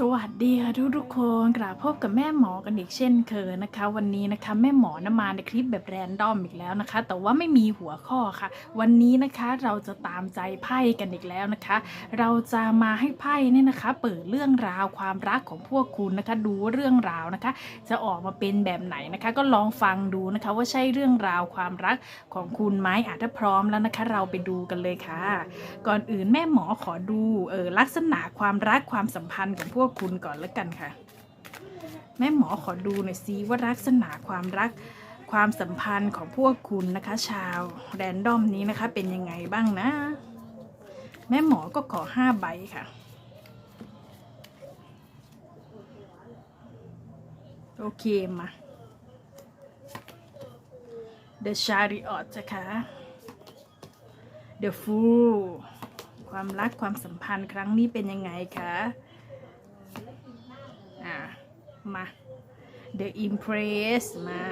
สวัสดีค่ะทุกทุกๆคนกลับพบกับแม่หมอกันอีกเช่นเคยนะคะ วันนี้นะคะแม่หมอนะมาในคลิปแบบแรนดอมอีกแล้วนะคะ แต่ว่าไม่มีหัวข้อค่ะ วันนี้นะคะเราจะตามใจไพ่กันอีกแล้วนะคะ เราจะมาให้ไพ่เนี่ยนะคะ เปิดเรื่องราวความรักของพวกคุณนะคะ ดูเรื่องราวนะคะ จะออกมาเป็นแบบไหนนะคะ ก็ลองฟังดูนะคะ ว่าใช่เรื่องราวความรักของคุณไหมอาจถ้าพร้อมแล้วนะคะ เราไปดูกันเลยค่ะ ก่อนอื่นแม่หมอขอดูเออลักษณะความรักความสัมพันธ์ของพวกคุณก่อนแล้วกันค่ะ แม่หมอขอดูหน่อยซิว่าลักษณะความรักความสัมพันธ์ของพวกคุณนะคะ ชาวแรนดอมนี้นะคะ เป็นยังไงบ้างนะ แม่หมอก็ขอห้าใบค่ะ โอเคมา The Chariot นะคะ The Fool ความรักความสัมพันธ์ครั้งนี้เป็นยังไงค่ะ มา The Impress มา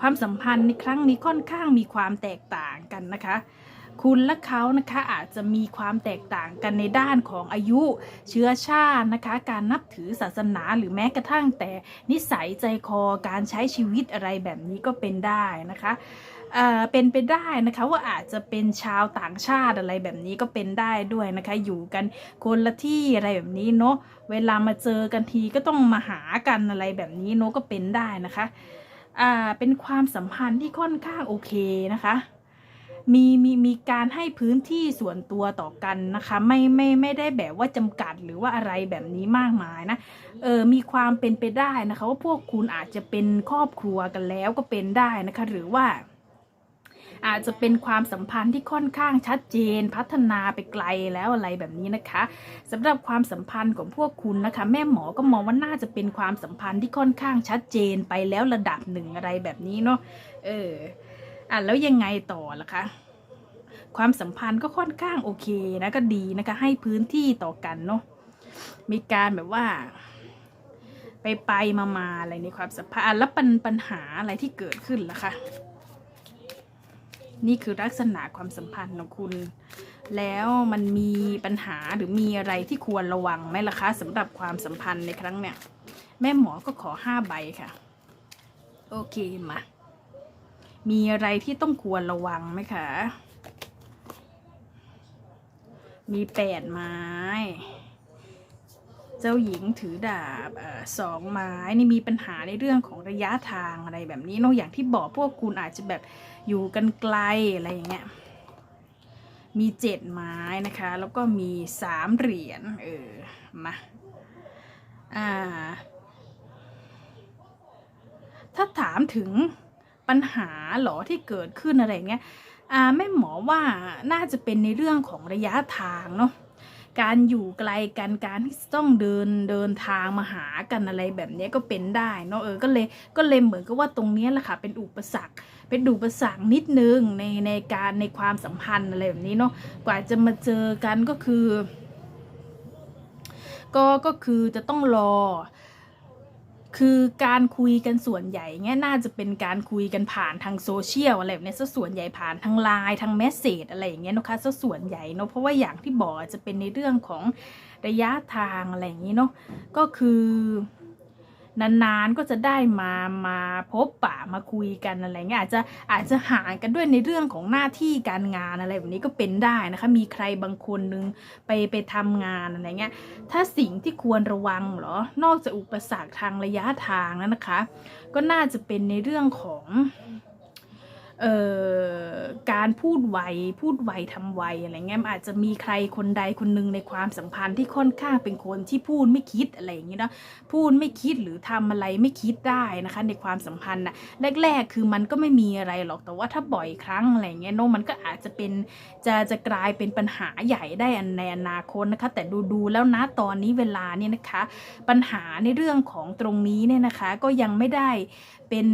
ความสัมพันธ์ในครั้งนี้ค่อนข้างมีความแตกต่างกันนะคะ คุณและเขานะคะอาจจะมีความแตกต่างกันในด้านของอายุเชื้อชาตินะคะ การนับถือศาสนาหรือแม้กระทั่งแต่นิสัยใจคอการใช้ชีวิตอะไรแบบนี้ก็เป็นได้นะคะ เป็นไปได้นะคะว่าอาจจะเป็นชาวต่างชาติอะไรแบบนี้ก็เป็นได้ด้วยนะคะ อยู่กันคนละที่อะไรแบบนี้เนาะเวลามาเจอกันทีก็ต้องมาหากันอะไรแบบนี้เนาะก็เป็นได้นะคะอ่าเป็นความสัมพันธ์ที่ค่อนข้างโอเคนะคะมีมีมีการให้พื้นที่ส่วนตัวต่อกันนะคะ ไม่ไม่ไม่ได้แบบว่าจำกัดหรือว่าอะไรแบบนี้มากมายนะเออมีความเป็นไปได้นะคะ ว่าพวกคุณอาจจะเป็นครอบครัวกันแล้วก็เป็นได้นะคะ หรือว่า อาจจะเป็นความสัมพันธ์ที่ค่อนข้างชัดเจน พัฒนาไปไกลแล้วอะไรแบบนี้นะคะสำหรับความสัมพันธ์ของพวกคุณนะคะ แม่หมอก็มองว่าน่าจะเป็นความสัมพันธ์ที่ค่อนข้างชัดเจนไปแล้วระดับหนึ่งอะไรแบบนี้เนาะเอออะแล้วยังไงต่อล่ะคะความสัมพันธ์ก็ค่อนข้างโอเคนะก็ดีนะคะ ให้พื้นที่ต่อกันเนาะมีการแบบว่า ไปไปมามาอะไรในความสัมพันธ์อะแล้วปัญปัญหาอะไรที่เกิดขึ้นล่ะคะ นี่คือลักษณะความสัมพันธ์ของคุณ แล้วมันมีปัญหาหรือมีอะไรที่ควรระวังไหมล่ะคะสำหรับความสัมพันธ์ในครั้งเนี้ยแม่หมอก็ขอห้าใบค่ะ โอเคมา มีอะไรที่ต้องควรระวังไหมคะ มีแปดไม้ เจ้าหญิงถือดาบออสองไม้นี่มีปัญหาในเรื่องของระยะทางอะไรแบบนี้นอะอย่างที่บอกพวกคุณอาจจะแบบอยู่กันไกลอะไรอย่างเงี้ยมีเจ็ดไม้นะคะ แล้วก็มีสามเหรียญเออมาอ่าถ้าถามถึงปัญหาหรอที่เกิดขึ้นอะไรเงี้ยอ่าแม่หมอว่าน่าจะเป็นในเรื่องของระยะทางเนาะ การอยู่ไกลกันการที่ต้องเดินเดินทางมาหากันอะไรแบบนี้ก็เป็นได้เนาะเออก็เลยก็เลยเหมือนกับว่าตรงนี้แหละค่ะเป็นอุปสรรค เป็นอุปสรรคนิดนึงในในการในความสัมพันธ์อะไรแบบนี้เนาะกว่าจะมาเจอกันก็คือ ก็ก็คือจะต้องรอ คือการคุยกันส่วนใหญ่เงี้ยน่าจะเป็นการคุยกันผ่านทางโซเชียลอะไรแบบนี้ซะส่วนใหญ่ผ่านทางไลน์ทางเมสเซจอะไรอย่างเงี้ยนะคะซะส่วนใหญ่เนาะเพราะว่าอย่างที่บอกจะเป็นในเรื่องของระยะทางอะไรอย่างงี้เนาะก็คือ นานๆก็จะได้มามาพบปะมาคุยกันอะไรเงี้ยอาจจะอาจจะห่างกันด้วยในเรื่องของหน้าที่การงานอะไรแบบนี้ก็เป็นได้นะคะ มีใครบางคนนึงไปไปทำงานอะไรเงี้ยถ้าสิ่งที่ควรระวังเหรอนอกจากอุปสรรคทางระยะทางแล้วนะคะ ก็น่าจะเป็นในเรื่องของ การพูดไวพูดไวทำไวอะไรเงี้ยมอาจจะมีใครคนใดคนหนึ่งในความสัมพันธ์ที่ค่อนข้างเป็นคนที่พูดไม่คิดอะไรอย่างเงี้ยเนาะพูดไม่คิดหรือทำอะไรไม่คิดได้นะคะ ในความสัมพันธ์นะแรก ๆ คือมันก็ไม่มีอะไรหรอกแต่ว่าถ้าบ่อยครั้งอะไรเงี้ยเนาะมันก็อาจจะเป็นจะจะกลายเป็นปัญหาใหญ่ได้ในอนาคตนะคะ แต่ดูๆแล้วนะตอนนี้เวลาเนี่ยนะคะ ปัญหาในเรื่องของตรงนี้เนี่ยนะคะ ก็ยังไม่ได้เป็น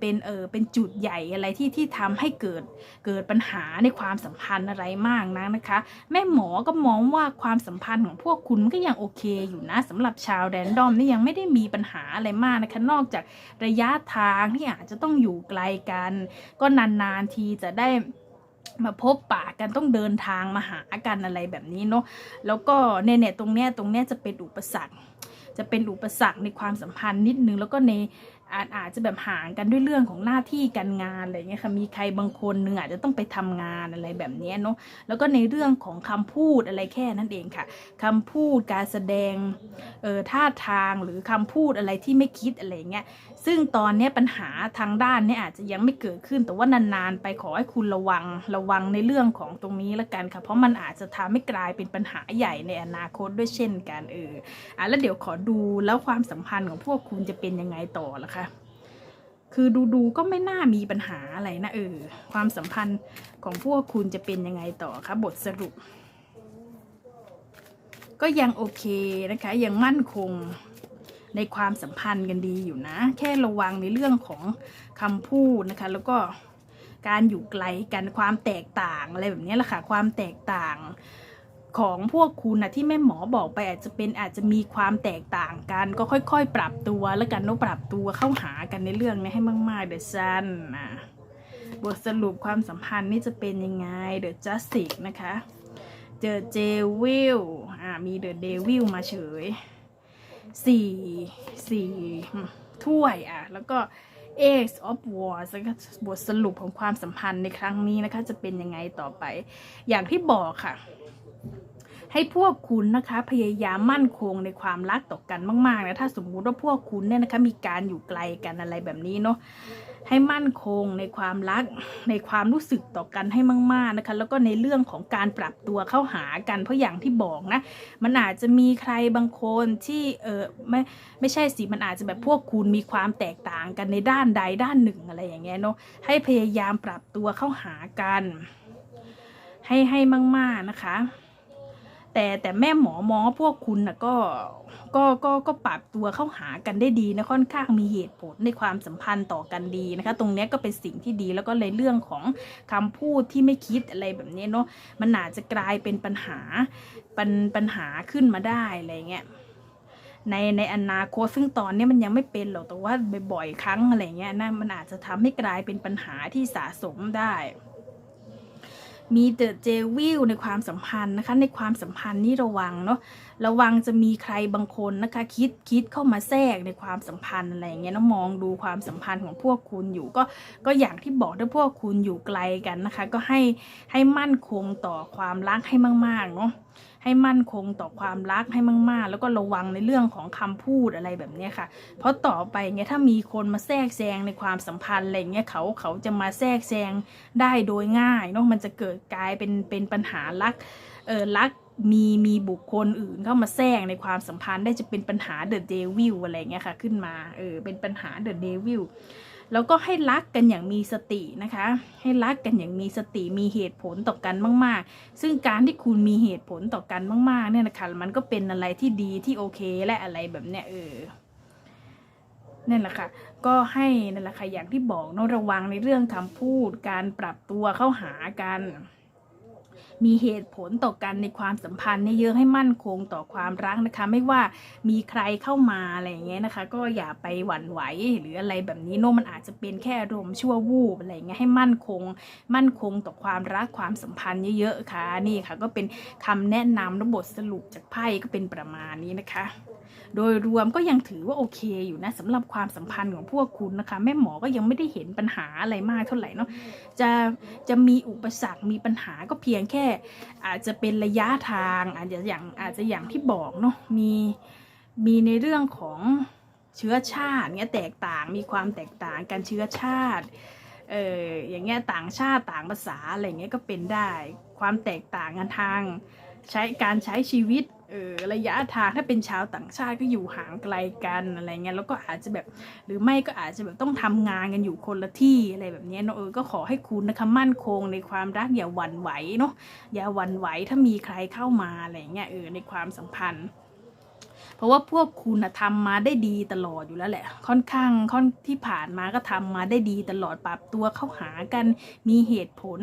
เป็นเออเป็นจุดใหญ่อะไรที่ที่ทำให้เกิดเกิดปัญหาในความสัมพันธ์อะไรมากนะนะคะ แม่หมอก็มองว่าความสัมพันธ์ของพวกคุณก็ยังโอเคอยู่นะสำหรับชาวแรนดอมนี่ยังไม่ได้มีปัญหาอะไรมากนะคะนอกจากระยะทางที่อาจจะต้องอยู่ไกลกัน ก็นานๆทีจะได้มาพบปะกันต้องเดินทางมาหากันอะไรแบบนี้เนาะแล้วก็เนี่ยเนี่ยตรงเนี้ยตรงเนี้ยจะเป็นอุปสรรค จะเป็นอุปสรรคในความสัมพันธ์นิดนึงแล้วก็ใน อาจอาจจะแบบห่างกันด้วยเรื่องของหน้าที่การงานอะไรเงี้ยค่ะมีใครบางคนหนึ่งอาจจะต้องไปทำงานอะไรแบบนี้เนาะแล้วก็ในเรื่องของคำพูดอะไรแค่นั้นเองค่ะคำพูดการแสดงเอ่อท่าทางหรือคำพูดอะไรที่ไม่คิดอะไรเงี้ยซึ่งตอนนี้ปัญหาทางด้านนี้อาจจะยังไม่เกิดขึ้น แต่ว่านานๆไปขอให้คุณระวังระวังในเรื่องของตรงนี้ละกันค่ะ เพราะมันอาจจะทำให้กลายเป็นปัญหาใหญ่ในอนาคตด้วยเช่นกันเอออะแล้วเดี๋ยวขอดูแล้วความสัมพันธ์ของพวกคุณจะเป็นยังไงต่อละคะคือดูดูๆก็ไม่น่ามีปัญหาอะไรนะเออความสัมพันธ์ของพวกคุณจะเป็นยังไงต่อคะบทสรุป ก็ยังโอเคนะคะ ยังมั่นคง ในความสัมพันธ์กันดีอยู่นะ แค่ระวังในเรื่องของคำพูดนะคะ แล้วก็การอยู่ไกลกันความแตกต่างอะไรแบบนี้แหละค่ะความแตกต่างของพวกคุณนะที่แม่หมอบอกไปอาจจะเป็นอาจจะมีความแตกต่างกัน ก็ค่อย ๆ ปรับตัวแล้วกันเนอะปรับตัวเข้าหากันในเรื่องนี้ให้มากๆเดอะซันนะบทสรุปความสัมพันธ์นี่จะเป็นยังไงเดอะจัสติกนะคะ เจอเจวิลอ่ามีเดอะเดวิลมาเฉย สี่สี่ถ้วยอะ แล้วก็ Ace of Wands แล้วก็บทสรุปของความสัมพันธ์ในครั้งนี้นะคะ จะเป็นยังไงต่อไป อย่างที่บอกค่ะ ให้พวกคุณนะคะ พยายามมั่นคงในความรักต่อกันมากๆนะถ้าสมมุติว่าพวกคุณเนี่ยนะคะ มีการอยู่ไกลกันอะไรแบบนี้เนาะ ให้มั่นคงในความรักในความรู้สึกต่อกันให้มาก ๆนะคะ แล้วก็ในเรื่องของการปรับตัวเข้าหากันเพราะอย่างที่บอกนะ มันอาจจะมีใครบางคนที่เออไม่ไม่ใช่สิมันอาจจะแบบพวกคุณมีความแตกต่างกันในด้านใดด้านหนึ่งอะไรอย่างเงี้ยเนาะให้พยายามปรับตัวเข้าหากัน ให้ให้มาก ๆนะคะ แต่แต่แม่หมอมองว่าพวกคุณนะก็ก็ก็ก็ปรับตัวเข้าหากันได้ดีนะค่อนข้างมีเหตุผลในความสัมพันธ์ต่อกันดีนะคะ ตรงนี้ก็เป็นสิ่งที่ดีแล้วก็ในเรื่องของคำพูดที่ไม่คิดอะไรแบบนี้เนาะมันอาจจะกลายเป็นปัญหาปัญปัญหาขึ้นมาได้อะไรเงี้ยในในอนาคตซึ่งตอนนี้มันยังไม่เป็นหรอกแต่ว่าบ่อยๆครั้งอะไรเงี้ยนะมันอาจจะทำให้กลายเป็นปัญหาที่สะสมได้ มีเดอะเจวิลในความสัมพันธ์นะคะ ในความสัมพันธ์นี่ระวังเนาะ ระวังจะมีใครบางคนนะคะ คิดคิดเข้ามาแทรกในความสัมพันธ์อะไรอย่างเงี้ยนะมองดูความสัมพันธ์ของพวกคุณอยู่ ก็ก็อย่างที่บอกถ้าพวกคุณอยู่ไกลกันนะคะ ก็ให้ให้มั่นคงต่อความรักให้มากๆเนาะให้มั่นคงต่อความรักให้มาก ๆ แล้วก็ระวังในเรื่องของคำพูดอะไรแบบนี้ค่ะ เพราะต่อไปเงี้ยถ้ามีคนมาแทรกแซงในความสัมพันธ์อะไรเงี้ยเขาเขาจะมาแทรกแซงได้โดยง่ายเนาะมันจะเกิดกลายเป็นเป็นปัญหารักเออรัก มีมีบุคคลอื่นเข้ามาแทรกในความสัมพันธ์ได้จะเป็นปัญหาเดอะเดวิลอะไรเงี้ยค่ะ ขึ้นมาเออเป็นปัญหาเดอะเดวิลแล้วก็ให้รักกันอย่างมีสตินะคะ ให้รักกันอย่างมีสติมีเหตุผลต่อกันมาก ๆ ซึ่งการที่คุณมีเหตุผลต่อกันมาก ๆ เนี่ยนะคะมันก็เป็นอะไรที่ดีที่โอเคและอะไรแบบเนี้ยเออนั่นแหละค่ะ ก็ให้นั่นแหละค่ะอย่างที่บอกเนอะระวังในเรื่องคำพูด การปรับตัวเข้าหากัน มีเหตุผลต่อกันในความสัมพันธ์เนี่ยเยอะให้มั่นคงต่อความรักนะคะ ไม่ว่ามีใครเข้ามาอะไรอย่างเงี้ยนะคะ ก็อย่าไปหวั่นไหวหรืออะไรแบบนี้เนอะมันอาจจะเป็นแค่อารมณ์ชั่ววูบอะไรเงี้ยให้มั่นคง มั่นคงต่อความรักความสัมพันธ์เยอะๆค่ะนี่ค่ะ ก็เป็นคำแนะนำและบทสรุปจากไพ่ก็เป็นประมาณนี้นะคะ โดยรวมก็ยังถือว่าโอเคอยู่นะสำหรับความสัมพันธ์ของพวกคุณนะคะ แม่หมอก็ยังไม่ได้เห็นปัญหาอะไรมากเท่าไหร่เนาะจะจะมีอุปสรรคมีปัญหาก็เพียงแค่ อาจจะเป็นระยะทางอาจจะอย่างอาจจะอย่างที่บอกเนาะมีมีในเรื่องของเชื้อชาติเงี้ยแตกต่างมีความแตกต่างกันเชื้อชาติเอออย่างเงี้ยต่างชาติต่างภาษาอะไรเงี้ยก็เป็นได้ ความแตกต่างกันทางใช้การใช้ชีวิต เออระยะทางถ้าเป็นชาวต่างชาติก็อยู่ห่างไกลกันอะไรเงี้ยแล้วก็อาจจะแบบหรือไม่ก็อาจจะแบบต้องทำงานกันอยู่คนละที่อะไรแบบนี้เนอะเออก็ขอให้คุณนะคะมั่นคงในความรักอย่าหวั่นไหวเนาะอย่าหวั่นไหวถ้ามีใครเข้ามาอะไรเงี้ยเออในความสัมพันธ์ เพราะว่าพวกคุณนะทำมาได้ดีตลอดอยู่แล้วแหละ ค่อนข้างค่อนที่ผ่านมาก็ทำมาได้ดีตลอดปรับตัวเข้าหากันมีเหตุผล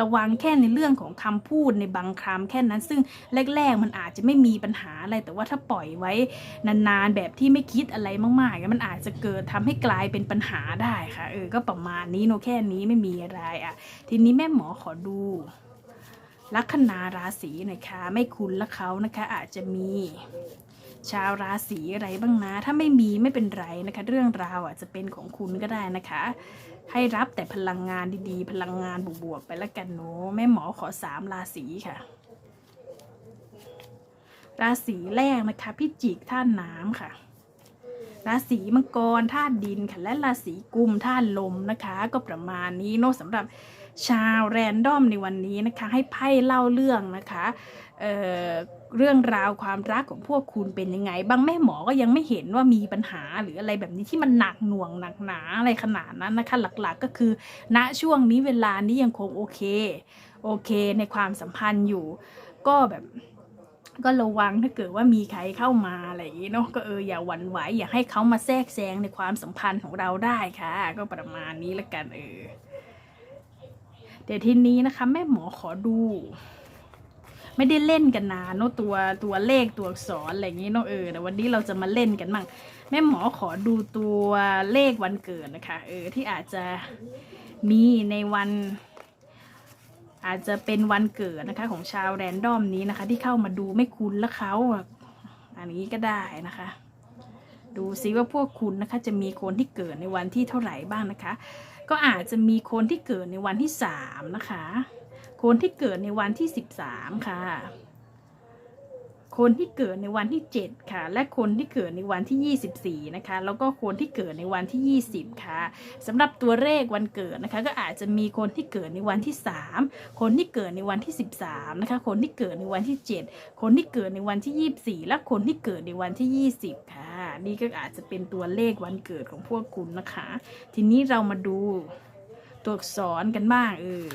ระวังแค่ในเรื่องของคำพูดในบางคำแค่นั้น ซึ่งแรก ๆ มันอาจจะไม่มีปัญหาอะไร แต่ว่าถ้าปล่อยไว้นานๆแบบที่ไม่คิดอะไรมากๆมันอาจจะเกิดทำให้กลายเป็นปัญหาได้ค่ะเออก็ประมาณนี้โนแค่นี้ไม่มีอะไรอะ ทีนี้แม่หมอขอดูลัคนาราศีหน่อยค่ะไม่คุณและเขานะคะอาจจะมี ชาวราศีอะไรบ้างนะ ถ้าไม่มีไม่เป็นไรนะคะ เรื่องราวอาจจะเป็นของคุณก็ได้นะคะ ให้รับแต่พลังงานดีๆ พลังงานบวกๆไปแล้วกันเนาะแม่หมอขอสามราศีค่ะ ราศีแรกนะคะพิจิกธาตุน้ำค่ะราศีมังกรธาตุดินค่ะและราศีกุมธาตุลมนะคะ ก็ประมาณนี้เนาะสำหรับชาวแรนดอมในวันนี้นะคะ ให้ไพ่เล่าเรื่องนะคะเอ่อ เรื่องราวความรักของพวกคุณเป็นยังไง บางแม่หมอก็ยังไม่เห็นว่ามีปัญหาหรืออะไรแบบนี้ที่มันหนักหน่วงหนักหนาอะไรขนาดนั้นนะคะ หลักๆก็คือ ณช่วงนี้เวลานี้ยังคงโอเค โอเคในความสัมพันธ์อยู่ ก็แบบก็ระวังถ้าเกิดว่ามีใครเข้ามาอะไรอย่างนี้เนาะก็เอออย่าหวั่นไหวอย่าให้เขามาแทรกแซงในความสัมพันธ์ของเราได้ค่ะ ก็ประมาณนี้ละกันเออเดี๋ยวทีนี้นะคะ แม่หมอขอดู ไม่ได้เล่นกันนานเนาะตัวตัวเลขตัวอักษรอะไรอย่างนี้เนาะเออแต่วันนี้เราจะมาเล่นกันมั่งแม่หมอขอดูตัวเลขวันเกิดนะคะเออที่อาจจะมีในวันอาจจะเป็นวันเกิดนะคะของชาวแรนดอมนี้นะคะ ที่เข้ามาดูไม่คุ้นและเขาอะอันนี้ก็ได้นะคะ ดูซิว่าพวกคุณนะคะ จะมีคนที่เกิดในวันที่เท่าไหร่บ้างนะคะ ก็อาจจะมีคนที่เกิดในวันที่สามนะคะ คนที่เกิดในวันที่สิบสามค่ะ คนที่เกิดในวันที่เจ็ดค่ะ และคนที่เกิดในวันที่ยี่สิบสี่นะคะ แล้วก็คนที่เกิดในวันที่ยี่สิบค่ะสำหรับตัวเลขวันเกิดนะคะ ก็อาจจะมีคนที่เกิดในวันที่สามคนที่เกิดในวันที่สิบสามนะคะ คนที่เกิดในวันที่เจ็ดคนที่เกิดในวันที่ยี่สิบสี่และคนที่เกิดในวันที่ยี่สิบค่ะ นี่ก็อาจจะเป็นตัวเลขวันเกิดของพวกคุณนะคะ ทีนี้เรามาดูตัวอักษรกันบ้างเออ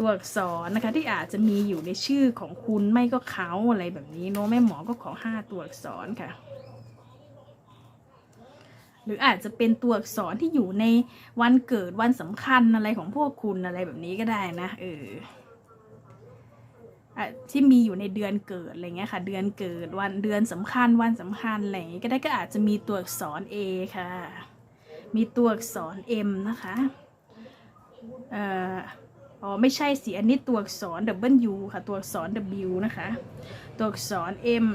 ตัวอักษรนะคะที่อาจจะมีอยู่ในชื่อของคุณไม่ก็เขาอะไรแบบนี้เนอะแม่หมอก็ขอห้าตัวอักษรค่ะ หรืออาจจะเป็นตัวอักษรที่อยู่ในวันเกิดวันสำคัญอะไรของพวกคุณอะไรแบบนี้ก็ได้นะเออที่มีอยู่ในเดือนเกิดอะไรเงี้ยค่ะ เดือนเกิดวันเดือนสำคัญวันสำคัญอะไรอย่างงี้ก็ได้ก็อาจจะมีตัวอักษร A ค่ะ มีตัวอักษร M นะคะเอ่อ อ๋อไม่ใช่สิอันนี้ตัวอักษร W ค่ะ ตัวอักษร W นะคะ ตัวอักษร M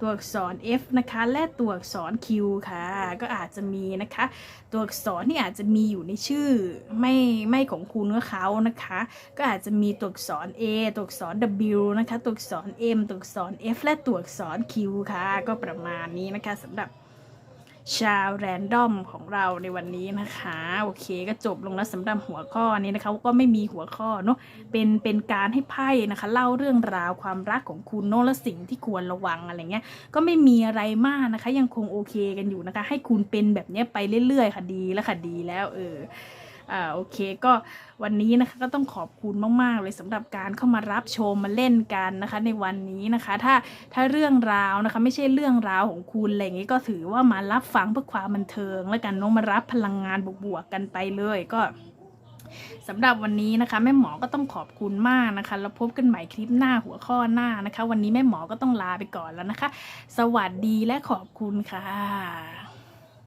ตัวอักษร F นะคะ และตัวอักษร Q ค่ะ ก็อาจจะมีนะคะ ตัวอักษรที่อาจจะมีอยู่ในชื่อไม่ไม่ของคุณกับเขานะคะ ก็อาจจะมีตัวอักษร A ตัวอักษร W นะคะ ตัวอักษร M ตัวอักษร F และตัวอักษร Q ค่ะ ก็ประมาณนี้นะคะสำหรับ ชาวแรนดอมของเราในวันนี้นะคะ โอเคก็จบลงแล้วสำหรับหัวข้อนี้นะคะก็ไม่มีหัวข้อเนาะเป็นเป็นการให้ไพ่นะคะ เล่าเรื่องราวความรักของคุณเนาะและสิ่งที่ควรระวังอะไรเงี้ยก็ไม่มีอะไรมากนะคะ ยังคงโอเคกันอยู่นะคะ ให้คุณเป็นแบบเนี้ยไปเรื่อยๆค่ะดีแล้วค่ะดีแล้วเออ อ่าโอเคก็วันนี้นะคะก็ต้องขอบคุณมาก ๆ เลยสำหรับการเข้ามารับชมมาเล่นกันนะคะ ในวันนี้นะคะ ถ้าถ้าเรื่องราวนะคะ ไม่ใช่เรื่องราวของคุณอะไรอย่างงี้ก็ถือว่ามารับฟังเพื่อความบันเทิง แล้วกันน้องมารับพลังงานบวกๆกันไปเลยก็สำหรับวันนี้นะคะแม่หมอก็ต้องขอบคุณมากนะคะ แล้วพบกันใหม่คลิปหน้าหัวข้อหน้านะคะ วันนี้แม่หมอก็ต้องลาไปก่อนแล้วนะคะ สวัสดีและขอบคุณค่ะ